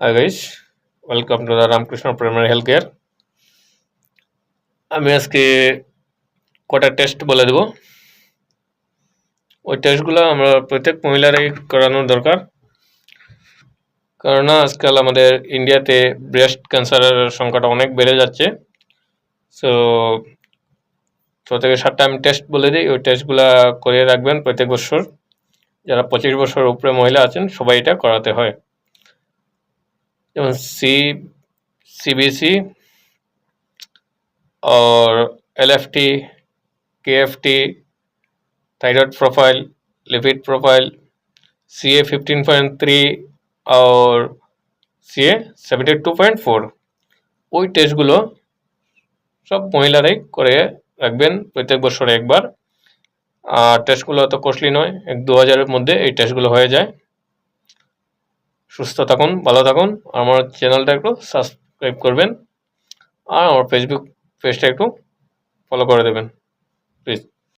Hi guys welcome to the Ramakrishna primary health care আমি আজকে কটা টেস্ট বলে দেব। ওই টেস্টগুলো আমরা প্রত্যেক মহিলারাই করানো দরকার। কেননা আজকাল আমাদের ইন্ডিয়াতে ব্রেস্ট ক্যান্সারের সংখ্যাটা অনেক বেড়ে যাচ্ছে। সো ছ থেকে সাতটা আমি টেস্ট বলে দিই, ওই টেস্টগুলো করে রাখবেন প্রত্যেক বছর। যারা পঁচিশ বছর উপরে মহিলা আছেন, সবাই এটা করাতে হয়। যেমন সি সিবিসি और L F T K F T thyroid profile lipid profile C A fifteen point three और C A seventy two point four ওই টেস্টগুলো সব মহিলারাই করে রাখবেন প্রত্যেক বছরে একবার আর টেস্টগুলো অত কস্টলি নয় এক দু হাজারের মধ্যে এই টেস্টগুলো হয়ে যায় সুস্থ থাকুন, ভালো থাকুন। আমার চ্যানেলটা একটু সাবস্ক্রাইব করবেন। আর আমার ফেসবুক পেজটা একটু ফলো করে দেবেন। প্লিজ